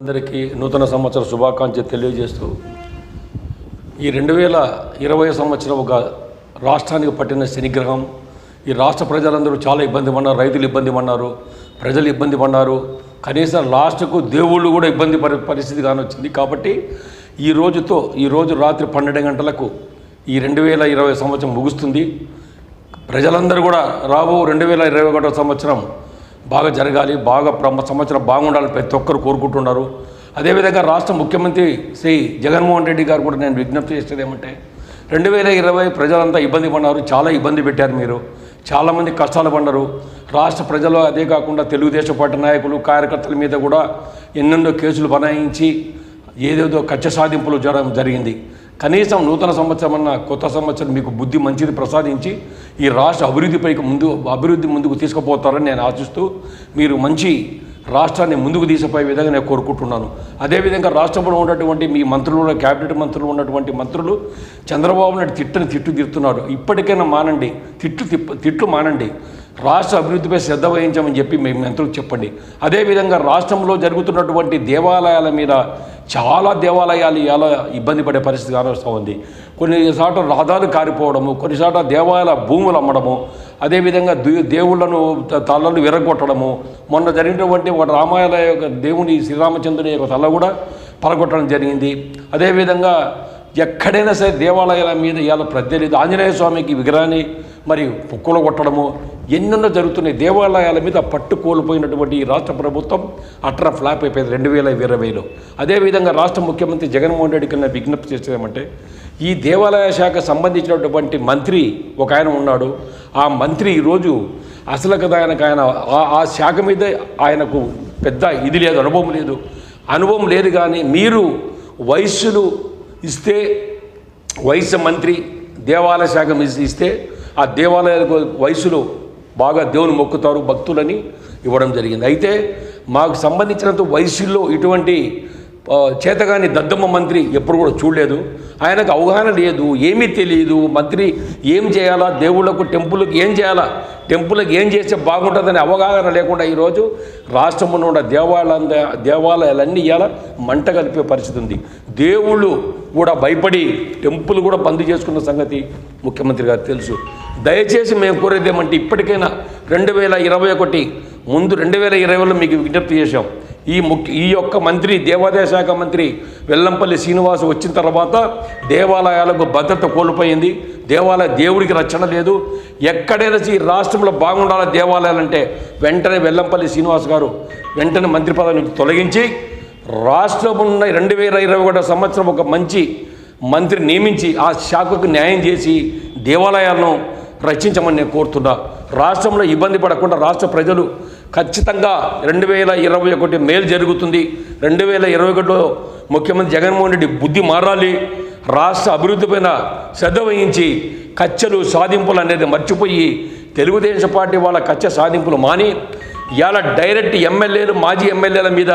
అందరికీ నూతన సంవత్సర శుభాకాంక్షలు తెలియజేస్తూ ఈ రెండు వేల ఇరవై సంవత్సరం ఒక రాష్ట్రానికి పట్టిన శనిగ్రహం ఈ రాష్ట్ర ప్రజలందరూ చాలా ఇబ్బంది పడ్డారు రైతులు ఇబ్బంది పడ్డారు ప్రజలు ఇబ్బంది పడ్డారు. కనీసం లాస్ట్కు దేవుళ్ళు కూడా ఇబ్బంది పరి పరిస్థితి కానొచ్చింది కాబట్టి ఈ రోజుతో ఈ రోజు రాత్రి పన్నెండు గంటలకు ఈ రెండు వేల ఇరవై సంవత్సరం ముగుస్తుంది. ప్రజలందరూ కూడా రాబో రెండు వేల ఇరవై ఒకటో సంవత్సరం బాగా జరగాలి బాగా సంవత్సరం బాగుండాలని ప్రతి ఒక్కరు కోరుకుంటున్నారు. అదేవిధంగా రాష్ట్ర ముఖ్యమంత్రి శ్రీ జగన్మోహన్ రెడ్డి గారు కూడా నేను విజ్ఞప్తి చేసేది ఏమంటే రెండు వేల ఇరవై ప్రజలంతా ఇబ్బంది పడినారు చాలా ఇబ్బంది పెట్టారు మీరు. చాలామంది కష్టాలు పడ్డారు. రాష్ట్ర ప్రజలు అదే కాకుండా తెలుగుదేశం పార్టీ నాయకులు కార్యకర్తల మీద కూడా ఎన్నెన్నో కేసులు బనాయించి ఏదేదో కక్ష సాధింపులు జరగడం జరిగింది. కనీసం నూతన సంవత్సరం అన్న కొత్త సంవత్సరం మీకు బుద్ధి మంచిది ప్రసాదించి ఈ రాష్ట్ర అభివృద్ధిపైకి ముందు అభివృద్ధి ముందుకు తీసుకుపోతారని నేను ఆశిస్తూ మీరు మంచి రాష్ట్రాన్ని ముందుకు తీసిపోయే విధంగా నేను కోరుకుంటున్నాను. అదేవిధంగా రాష్ట్రంలో ఉన్నటువంటి మీ మంత్రులు క్యాబినెట్ మంత్రులు ఉన్నటువంటి మంత్రులు చంద్రబాబు నాయుడు తిట్టని తిట్టు తిడుతున్నారు. ఇప్పటికైనా మానండి. తిట్లు తిప్ప తిట్లు మానండి. రాష్ట్ర అభివృద్ధిపై శ్రద్ధ వహించమని చెప్పి మీ మంత్రులకు చెప్పండి. అదేవిధంగా రాష్ట్రంలో జరుగుతున్నటువంటి దేవాలయాల మీద చాలా దేవాలయాలు ఎలా ఇబ్బంది పడే పరిస్థితి కానొస్తూ ఉంది. కొన్నిసార్లు రహదారులు కారిపోవడము కొన్నిసార్లు దేవాలయ దేవాలయాల భూములు అమ్మడము అదేవిధంగా దేవుళ్ళను దేవుళ్ళను తలలు విరగొట్టడము మొన్న జరిగినటువంటి ఒక రామాయణ యొక్క దేవుని శ్రీరామచంద్రుని యొక్క తల కూడా పలగొట్టడం జరిగింది. అదేవిధంగా ఎక్కడైనా సరే దేవాలయాల మీద ఇవాళ ప్రత్యేక ఆంజనేయ స్వామికి విగ్రహాన్ని మరి పొక్కులు కొట్టడము ఎన్నెన్నో జరుగుతున్నాయి. దేవాలయాల మీద పట్టు కోల్పోయినటువంటి ఈ రాష్ట్ర ప్రభుత్వం అట్రా ఫ్లాప్ అయిపోయింది రెండు వేల ఇరవైలో అదేవిధంగా రాష్ట్ర ముఖ్యమంత్రి జగన్మోహన్ రెడ్డి కింద విజ్ఞప్తి చేసేదేమంటే ఈ దేవాలయ శాఖ సంబంధించినటువంటి మంత్రి ఒక ఆయన ఉన్నాడు. ఆ మంత్రి ఈరోజు అసలు కదా ఆయనకు ఆయన ఆ- ఆ శాఖ మీద ఆయనకు పెద్ద ఇది లేదు అనుభవం లేదు. అనుభవం లేదు కానీ మీరు వయస్సులు ఇస్తే వయసు మంత్రి దేవాలయ శాఖ ఇస్తే ఆ దేవాలయాలకు వయసులో బాగా దేవుని మొక్కుతారు భక్తులని ఇవ్వడం జరిగింది. అయితే మాకు సంబంధించినంత వయసుల్లో ఇటువంటి చేతగాని దద్దమ్మ మంత్రి ఎప్పుడు కూడా చూడలేదు. ఆయనకు అవగాహన లేదు ఏమీ తెలియదు. మంత్రి ఏం చేయాలా దేవుళ్ళకు టెంపుల్కి ఏం చేయాలా టెంపుల్కి ఏం చేస్తే బాగుంటుందని అవగాహన లేకుండా ఈరోజు రాష్ట్రంలో ఉన్న దేవాలయ దేవాలయాలన్నీ ఇవాళ మంట కలిపే పరిస్థితి ఉంది. దేవుళ్ళు కూడా భయపడి టెంపుల్ కూడా బంద్ చేసుకున్న సంగతి ముఖ్యమంత్రి గారు తెలుసు. దయచేసి మేము కోరేది ఏమంటే ఇప్పటికైనా రెండు వేల ఇరవై ఒకటి ముందు రెండు వేల ఇరవైలో మీకు విజ్ఞప్తి చేశాం. ఈ ముఖ్య ఈ యొక్క మంత్రి దేవాదాయ శాఖ మంత్రి వెల్లంపల్లి శ్రీనివాస్ వచ్చిన తర్వాత దేవాలయాలకు భద్రత కోల్పోయింది. దేవాలయ దేవుడికి రక్షణ లేదు. ఎక్కడైనా ఈ రాష్ట్రంలో బాగుండాలి దేవాలయాలంటే వెంటనే వెల్లంపల్లి శ్రీనివాస్ గారు వెంటనే మంత్రి పదవి నుంచి తొలగించి రాష్ట్రం ఉన్న రెండు వేల ఇరవై ఒకటో సంవత్సరం ఒక మంచి మంత్రి నియమించి ఆ శాఖకు న్యాయం చేసి దేవాలయాలను రక్షించమని నేను కోరుతున్నా. రాష్ట్రంలో ఇబ్బంది పడకుండా రాష్ట్ర ప్రజలు ఖచ్చితంగా రెండు వేల ఇరవై ఒకటి మేలు జరుగుతుంది. రెండు వేల ఇరవై ఒకటిలో ముఖ్యమంత్రి జగన్మోహన్ రెడ్డి బుద్ధి మారాలి. రాష్ట్ర అభివృద్ధి పైన శ్రద్ధ వహించి కచ్చలు సాధింపులు అనేది మర్చిపోయి తెలుగుదేశం పార్టీ వాళ్ళ కచ్చ సాధింపులు మాని ఇవాళ డైరెక్ట్ ఎమ్మెల్యేలు మాజీ ఎమ్మెల్యేల మీద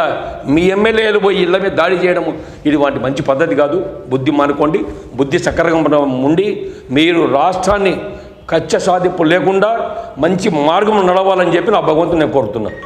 మీ ఎమ్మెల్యేలు పోయి ఇళ్ళ మీద దాడి చేయడం ఇది వాటి మంచి పద్ధతి కాదు. బుద్ధి మానుకోండి. బుద్ధి సక్రమంగా ఉండి మీరు రాష్ట్రాన్ని కచ్చ సాధింపు లేకుండా మంచి మార్గం నడవాలని చెప్పి నా భగవంతుని నేను కోరుతున్నాను